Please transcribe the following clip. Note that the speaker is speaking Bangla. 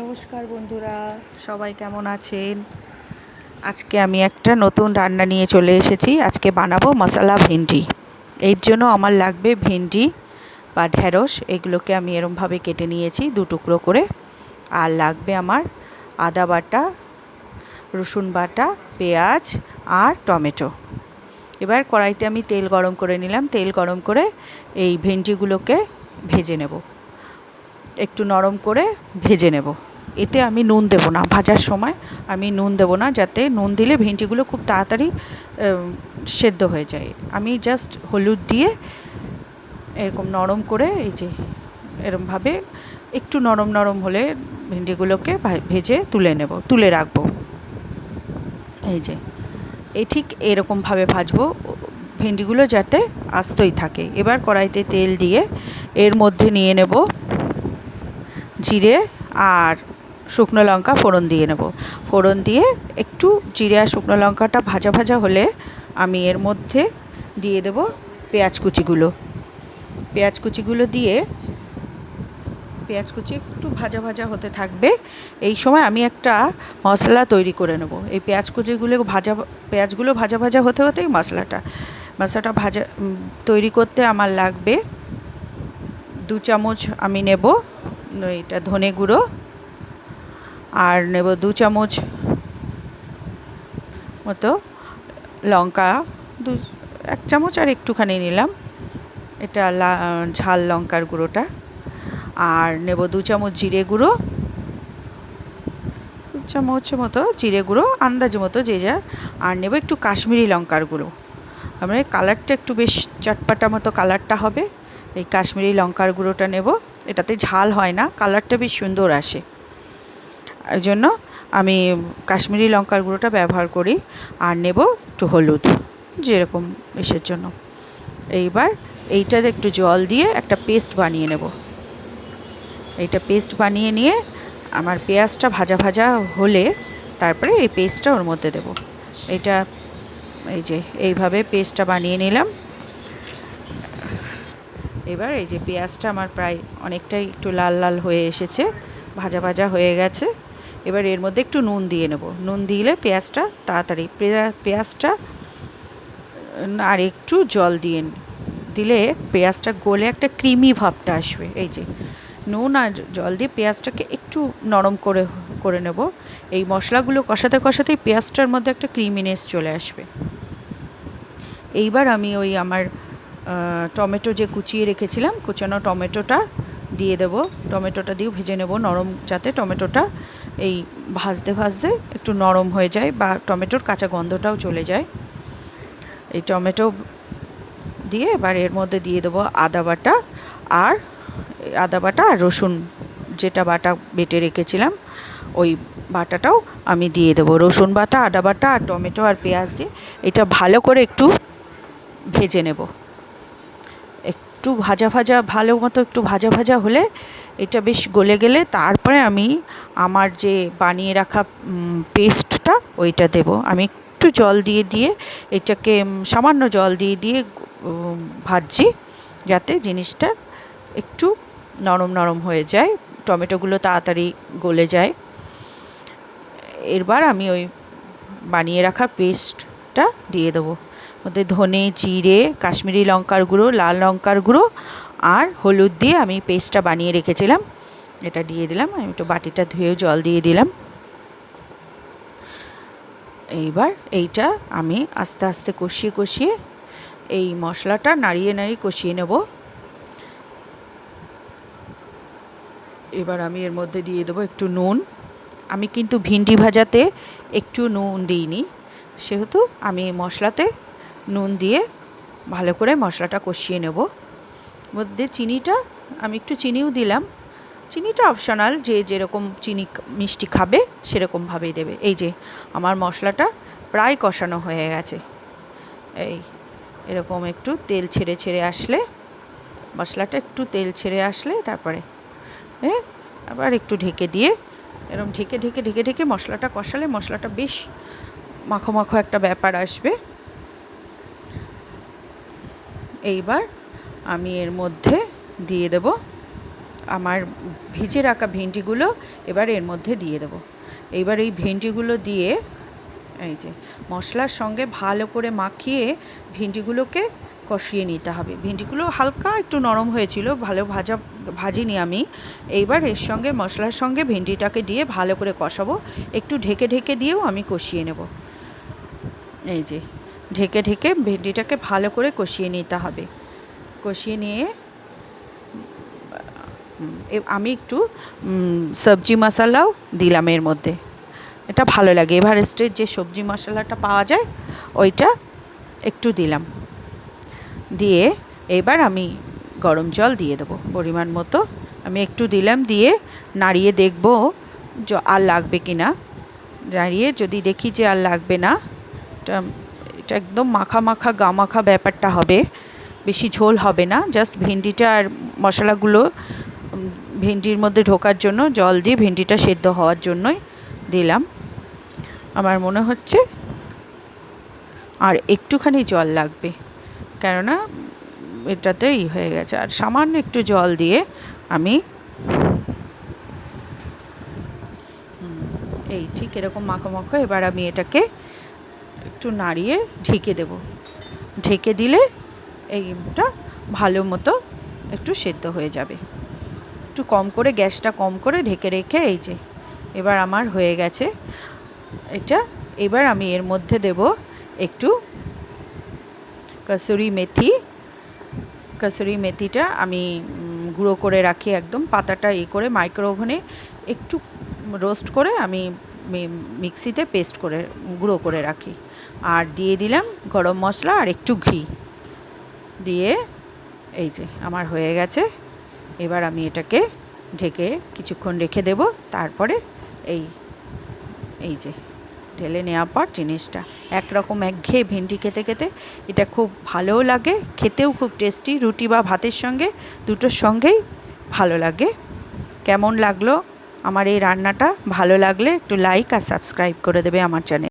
নমস্কার বন্ধুরা, সবাই কেমন আছেন? আজকে আমি একটা নতুন রান্না নিয়ে চলে এসেছি। আজকে বানাবো মশলা ভেন্ডি। এর জন্য আমার লাগবে ভেন্ডি বা ঢ্যাঁড়স এগুলোকে আমি এরমভাবে কেটে নিয়েছি দু টুকরো করে। আর লাগবে আমার আদা বাটা, রসুন বাটা, পেঁয়াজ আর টমেটো। এবার কড়াইতে আমি তেল গরম করে নিলাম। তেল গরম করে এই ভেন্ডিগুলোকে ভেজে নেব। একটু নরম করে ভেজে নেব। এতে আমি নুন দেবো না। ভাজার সময় আমি নুন দেবো না যাতে নুন দিলে ভেন্ডিগুলো খুব তাড়াতাড়ি সেদ্ধ হয়ে যায়। আমি জাস্ট হলুদ দিয়ে এরকম নরম করে এই যে এরমভাবে একটু নরম নরম হলে ভেন্ডিগুলোকে ভেজে তুলে নেব, তুলে রাখব। এই যে, এ ঠিক এরকমভাবে ভাজবো, ভেন্ডিগুলো যাতে আস্তই থাকে। এবার কড়াইতে তেল দিয়ে এর মধ্যে নিয়ে নেব জিরে আর শুকনো লঙ্কা ফোড়ন দিয়ে নেব। ফোড়ন দিয়ে একটু জিরে আর শুকনো লঙ্কাটা ভাজা ভাজা হলে আমি এর মধ্যে দিয়ে দেব পেঁয়াজ কুচিগুলো। পেঁয়াজ কুচিগুলো দিয়ে পেঁয়াজ কুচি একটু ভাজা ভাজা হতে থাকবে। এই সময় আমি একটা মশলা তৈরি করে নেব। এই পেঁয়াজ কুচিগুলো ভাজা পেঁয়াজগুলো ভাজা ভাজা হতে হতেই মশলাটা মশলাটা ভাজা তৈরি করতে আমার লাগবে। দু চামচ আমি নেব এটা ধনে গুঁড়ো। আর নেব দু চামচ মতো লঙ্কা, দু এক চামচ আর একটুখানি নিলাম। এটা ঝাল লঙ্কার গুঁড়োটা। আর নেব দু চামচ জিরে গুঁড়ো। দু চামচ মতো জিরে গুঁড়ো, আন্দাজ মতো যে যার। আর নেব একটু কাশ্মীরি লঙ্কার গুঁড়ো। আমরা কালারটা একটু বেশ চটপাটা মতো কালারটা হবে। এই কাশ্মীরি লঙ্কার গুঁড়োটা নেব। এটাতে ঝাল হয় না, কালারটা বেশ সুন্দর আসে। জন্য আমি কাশ্মীরি লঙ্কার গুঁড়োটা ব্যবহার করি আর নেব একটু হলুদ, যেরকম ইসের জন্য। এইবার এইটাতে একটু জল দিয়ে একটা পেস্ট বানিয়ে নেব। এইটা পেস্ট বানিয়ে নিয়ে আমার পেঁয়াজটা ভাজা ভাজা হলে তারপরে এই পেস্টটা ওর মধ্যে দেব। এটা এই যে এইভাবে পেস্টটা বানিয়ে নিলাম। এবার এই যে পেঁয়াজটা আমার প্রায় অনেকটাই একটু লাল লাল হয়ে এসেছে, ভাজা ভাজা হয়ে গেছে। এবার এর মধ্যে একটু নুন দিয়ে নেব। নুন দিলে পেঁয়াজটা তাড়াতাড়ি পেঁয়াজটা আর একটু জল দিয়ে দিলে পেঁয়াজটা গলে একটা ক্রিমি ভাবটা আসবে। এই যে, নুন আর জল দিয়ে পেঁয়াজটাকে একটু নরম করে করে নেব। এই মশলাগুলো কষাতে, কষাতেই পেঁয়াজটার মধ্যে একটা ক্রিমিনেস চলে আসবে। এইবার আমি ওই আমার টমেটো যে কুচিয়ে রেখেছিলাম, কুচানো টমেটোটা দিয়ে দেব। টমেটোটা দিয়েও ভেজে নেব নরম যাতে টমেটোটা এই ভাজতে ভাজতে একটু নরম হয়ে যায় বা টমেটোর কাঁচা গন্ধটাও চলে যায়। এই টমেটো দিয়ে এবার এর মধ্যে দিয়ে দেবো আদা বাটা আর আদা বাটা আর রসুন, যেটা বাটা বেটে রেখেছিলাম, ওই বাটাটাও আমি দিয়ে দেবো। রসুন বাটা, আদা বাটা আর টমেটো আর পেঁয়াজ দিয়ে এটা ভালো করে একটু ভেজে নেব। একটু ভাজা ভাজা, ভালো মতো একটু ভাজা ভাজা হলে এটা বেশ গলে গেলে তারপরে আমি আমার যে বানিয়ে রাখা পেস্টটা ওইটা দেব। আমি একটু জল দিয়ে দিয়ে এটাকে সামান্য জল দিয়ে দিয়ে ভাজছি যাতে জিনিসটা একটু নরম নরম হয়ে যায়, টমেটোগুলো তাড়াতাড়ি গলে যায়। এরবার আমি ওই বানিয়ে রাখা পেস্টটা দিয়ে দেবো। মধ্যে ধনে, জিরে, কাশ্মীরি লঙ্কার গুঁড়ো, লাল লঙ্কার গুঁড়ো আর হলুদ দিয়ে আমি পেস্টটা বানিয়ে রেখেছিলাম। এটা দিয়ে দিলাম, আমি একটু বাটিটা ধুয়ে জল দিয়ে দিলাম। এইবার এইটা আমি আস্তে আস্তে কষিয়ে কষিয়ে এই মশলাটা নাড়িয়ে নাড়িয়ে কষিয়ে নেব। এবার আমি এর মধ্যে দিয়ে দেবো একটু নুন। আমি কিন্তু ভিন্ডি ভাজাতে একটু নুন দিইনি। সেহেতু আমি মশলাতে নুন দিয়ে ভালো করে মশলাটা কষিয়ে নেব। মধ্যে চিনিটা, আমি একটু চিনিও দিলাম। চিনিটা অপশনাল যে যেরকম চিনি মিষ্টি খাবে সেরকমভাবেই দেবে। এই যে, আমার মশলাটা প্রায় কষানো হয়ে গেছে। এই, এরকম একটু তেল ছেড়ে ছেড়ে আসলে, মশলাটা একটু তেল ছেড়ে আসলে তারপরে হ্যাঁ আবার একটু ঢেকে দিয়ে এরকম ঢেকে ঢেকে ঢেকে ঢেকে মশলাটা কষালে মশলাটা বেশ মাখো মাখো একটা ব্যাপার আসবে। এইবার আমি এর মধ্যে দিয়ে দেব আমার ভিজে রাখা ভেন্ডিগুলো এবার এর মধ্যে দিয়ে দেবো। এইবার এই ভেন্ডিগুলো দিয়ে এই যে মশলার সঙ্গে ভালো করে মাখিয়ে ভেন্ডিগুলোকে কষিয়ে নিতে হবে। ভেন্ডিগুলো হালকা একটু নরম হয়েছিল, ভালো ভাজা, ভাজিনি আমি। এইবার এর সঙ্গে মশলার সঙ্গে ভেন্ডিটাকে দিয়ে ভালো করে কষাবো। একটু ঢেকে ঢেকে দিয়েও আমি কষিয়ে নেব। এই যে ঢেকে ঢেকে ভেন্ডিটাকে ভালো করে কষিয়ে নিতে হবে। কষিয়ে নিয়ে আমি একটু সবজি মশলাও দিলাম এর মধ্যে। এটা ভালো লাগে। এভারেস্টের যে সবজি মশলাটা পাওয়া যায়, ওইটা একটু দিলাম। দিয়ে এবার আমি গরম জল দিয়ে দেবো পরিমাণ মতো। আমি একটু দিলাম দিয়ে নাড়িয়ে দেখব আর লাগবে কি না নাড়িয়ে যদি দেখি যে আর লাগবে না একদম মাখা মাখা, গা মাখা ব্যাপারটা হবে। বেশি ঝোল হবে না জাস্ট ভেন্ডিটা আর মশলাগুলো ভেন্ডির মধ্যে ঢোকার জন্য, জল দিয়ে ভেন্ডিটা সেদ্ধ হওয়ার জন্যই দিলাম। আমার মনে হচ্ছে আর একটুখানি জল লাগবে, কেননা এটাতেই হয়ে গেছে। আর সামান্য একটু জল দিয়ে আমি এই ঠিক এরকম মাখো মাখো, এবার আমি এটাকে একটু নাড়িয়ে ঢেকে দেব। ঢেকে দিলে এইটা ভালো মতো একটু সেদ্ধ হয়ে যাবে। একটু কম করে গ্যাসটা কম করে ঢেকে রেখে এই যে, এবার আমার হয়ে গেছে। এটা এবার আমি এর মধ্যে দেব একটু কসুরি মেথি। কসুরি মেথিটা আমি গুঁড়ো করে রাখি একদম। পাতাটা এ করে মাইক্রো ওভেনে একটু রোস্ট করে আমি মিক্সিতে পেস্ট করে, গুঁড়ো করে রাখি। আর দিয়ে দিলাম গরম মশলা আর একটু ঘি। দিয়ে এই যে আমার হয়ে গেছে। এবার আমি এটাকে ঢেকে কিছুক্ষণ রেখে দেব। তারপরে এই এই যে ঢেলে নেওয়ার পর জিনিসটা। একরকম একঘেয়ে ভেন্ডি খেতে খেতে এটা খুব ভালোও লাগে, খেতেও খুব টেস্টি। রুটি বা ভাতের সঙ্গে দুটোর সঙ্গেই ভালো লাগে। কেমন লাগল আমার এই রান্নাটা? ভালো লাগলে একটু লাইক আর সাবস্ক্রাইব করে দেবে আমার চ্যানেল